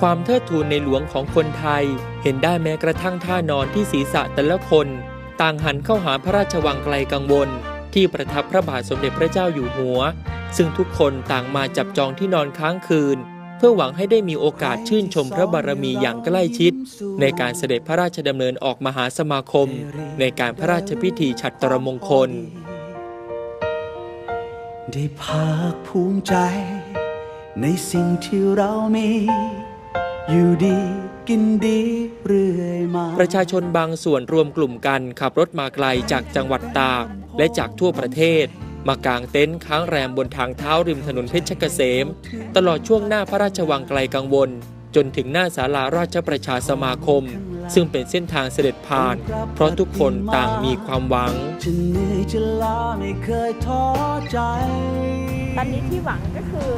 ความเทิดทูนในหลวงของคนไทย เห็นได้แม้กระทั่งท่านอนที่ศีรษะแต่ละคน ต่างหันเข้าหาพระราชวังไกลกังวล ที่ประทับพระบาทสมเด็จพระเจ้าอยู่หัว ซึ่งทุกคนต่างมาจับจองที่นอนค้างคืน เพื่อหวังให้ได้มีโอกาสชื่นชมพระบารมีอย่างใกล้ชิด ในการเสด็จพระราชดำเนินออกมหาสมาคม ในการพระราชพิธีฉัตรมงคล ได้ภาคภูมิใจ ในสิ่งที่เรามี อยู่ดีกินดีเรื่อยมา ประชาชนบางส่วนรวมกลุ่มกันขับรถมาไกลจากจังหวัดตากและจากทั่วประเทศ มากางเต็นท์ค้างแรมบนทางเท้าริมถนนเพชรเกษม ตลอดช่วงหน้าพระราชวังไกลกังวล จนถึงหน้าศาลาราชประชาสมาคม ซึ่งเป็นเส้นทางเสด็จผ่าน เพราะทุกคนต่างมีความหวังจะเหนื่อยจะล้าไม่เคยท้อใจตอนนี้ที่หวังก็คือ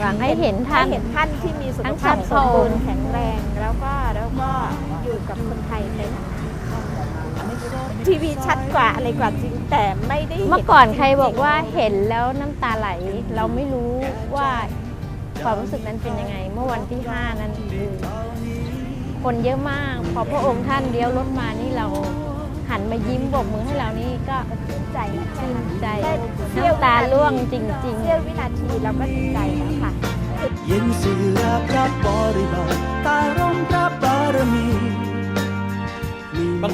หวังให้เห็นท่านให้เห็นท่านที่มีสุขทั้งภาพสองสมบูรณ์พระองค์แข็งแรงแล้วก็แล้วก็อยู่กับคนไทยไปนานๆทีวีชัดกว่าอะไรกว่าจริงแต่ไม่ได้ห็เมื่อก่อนใครบอกว่าเห็นแล้วน้ำตาไหล เราไม่รู้ว่าความรู้สึกนั้นเป็นยังไง เมื่อวันที่ 5 นั้น คือคนเยอะมาก พอพระองค์ท่านเลี้ยวรถมานี่เราหันมายิ้มโบกมือให้เรานี่ก็ชื่นใจชื่นใจแค่เสี้ยวน้ำตาร่วงจริงเสี้ยววินาทีเราก็ดีใจแล้วค่ะ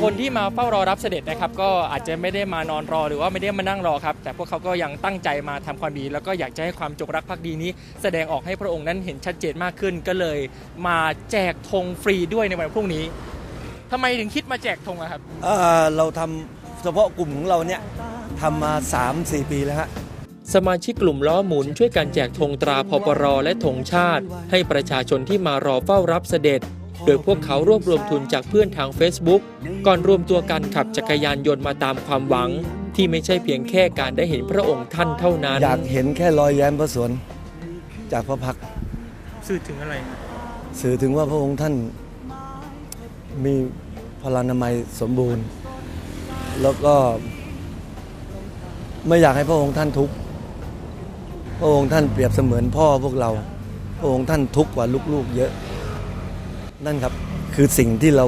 คนที่มาเฝ้ารอรับเสด็จนะครับ ก็อาจจะไม่ได้มานอนรอหรือว่าไม่ได้มานั่งรอครับ แต่พวกเขาก็ยังตั้งใจมาทำความดี แล้วก็อยากจะให้ความจงรักภักดีนี้ แสดงออกให้พระองค์นั้นเห็นชัดเจนมากขึ้น ก็เลยมาแจกธงฟรีด้วยในวันพรุ่งนี้ทำไมถึงคิดมาแจกธงอะครับเอ่อเราทำเฉพาะกลุ่มของเราเนี่ยทำมา 3-4 ปีแล้วฮะสมาชิกกลุ่มล้อหมุนช่วยกันแจกธงตราพปรและธงชาติ ให้ประชาชนที่มารอเฝ้ารับเสด็จ โดยพวกเขารวบรวมทุนจากเพื่อนทาง Facebook ก่อนรวมตัวกันขับจักรยานยนต์มาตามความหวัง ที่ไม่ใช่เพียงแค่การได้เห็นพระองค์ท่านเท่านั้น อยากเห็นแค่รอยแย้มพระสวนจากพระพักตร์สื่อถึงอะไร สื่อถึงว่าพระองค์ท่านมีพลานามัยสมบูรณ์ แล้วก็ไม่อยากให้พระองค์ท่านทุกข์พระองค์ท่านเปรียบเสมือนพ่อพวกเรา พระองค์ท่านทุกข์กว่าลูกๆ เยอะ นั่นครับคือสิ่งที่เรา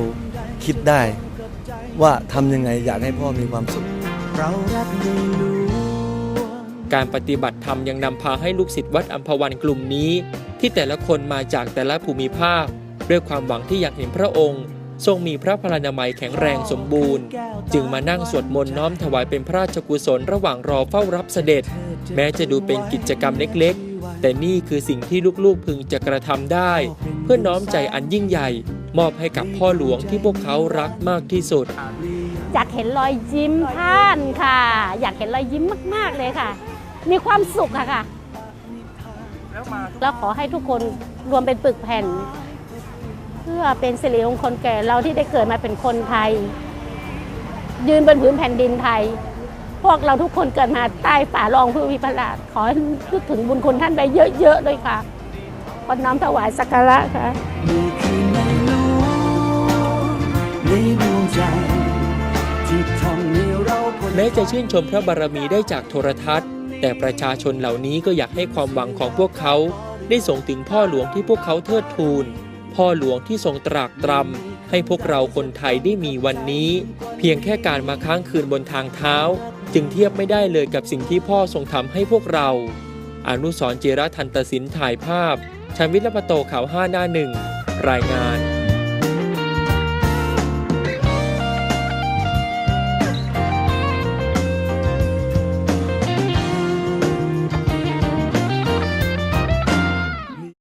คิดได้ ว่าทำยังไงอยากให้พ่อมีความสุข เรารักในหลวงการปฏิบัติธรรมยังนำพาให้ลูกศิษย์วัดอัมพวันกลุ่มนี้ ที่แต่ละคนมาจากแต่ละภูมิภาค ด้วยความหวังที่อยากเห็นพระองค์ ทรงมีพระพลานามัยแข็งแรงสมบูรณ์ จึงมานั่งสวดมนต์น้อมถวายเป็นพระราชกุศลระหว่างรอเฝ้ารับเสด็จ แม้จะดูเป็นกิจกรรมเล็กๆ แต่นี่คือสิ่งที่ลูกๆพึงจะกระทำได้ เพื่อน้อมใจอันยิ่งใหญ่ มอบให้กับพ่อหลวงที่พวกเขารักมากที่สุดๆอยากเห็นรอยยิ้มท่านค่ะ อยากเห็นรอยยิ้มมากๆเลยค่ะ มีความสุขอะค่ะแล้วมาแล้วขอให้ทุกคนรวมเป็นปึกแผ่น เพื่อเป็นสิริมงคลแก่เราที่ได้เกิดมาเป็นคนไทย ยืนบนผืนแผ่นดินไทย พวกเราทุกคนเกิดมาใต้ฝ่ารองพระวิพระราชขอให้นึกถึงบุญคุณท่านไปเยอะๆเลยค่ะขอน้อมถวายสักการะค่ะนี่คือในหลวงในดวงใจที่ทำให้เราพ้นแม้จะชื่นชมพระบารมีได้จากโทรทัศน์ แต่ประชาชนเหล่านี้ก็อยากให้ความหวังของพวกเขา ได้ส่งถึงพ่อหลวงที่พวกเขาเทิดทูน พ่อหลวงที่ทรงตรากตรำให้พวกเราคนไทยได้มีวันนี้ เพียงแค่การมาค้างคืนบนทางเท้า จึงเทียบไม่ได้เลยกับสิ่งที่พ่อทรงทำให้พวกเรา อนุสรเจรทันตสินถ่ายภาพชันวิทยปโตข่าวห้าหน้าหนึ่งรายงาน